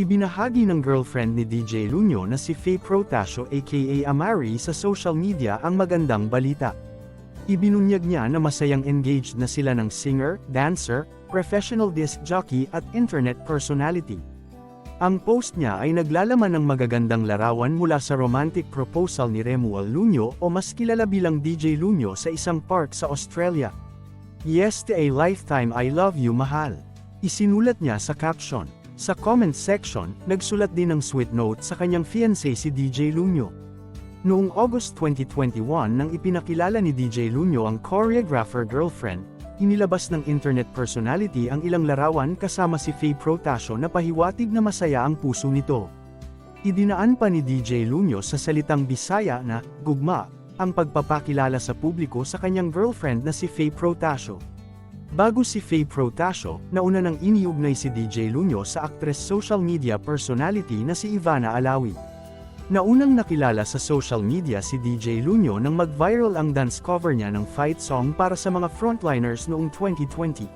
Ibinahagi ng girlfriend ni DJ Lunyo na si Faye Protasio aka Amari sa social media ang magandang balita. Ibinunyag niya na masayang engaged na sila ng singer, dancer, professional disc jockey at internet personality. Ang post niya ay naglalaman ng magagandang larawan mula sa romantic proposal ni Remuel Lunyo o mas kilala bilang DJ Lunyo sa isang park sa Australia. Yes to a lifetime I love you mahal. Isinulat niya sa caption. Sa comment section, nagsulat din ng sweet note sa kanyang fiancé si DJ Lunyo. Noong August 2021 nang ipinakilala ni DJ Lunyo ang choreographer girlfriend, inilabas ng internet personality ang ilang larawan kasama si Faye Protasio na pahiwatig na masaya ang puso nito. Idinaan pa ni DJ Lunyo sa salitang Bisaya na, gugma, ang pagpapakilala sa publiko sa kanyang girlfriend na si Faye Protasio. Bago si Faye Protasio, nauna nang iniugnay si DJ Lunyo sa actress social media personality na si Ivana Alawi. Naunang nakilala sa social media si DJ Lunyo nang mag-viral ang dance cover niya ng fight song para sa mga frontliners noong 2020.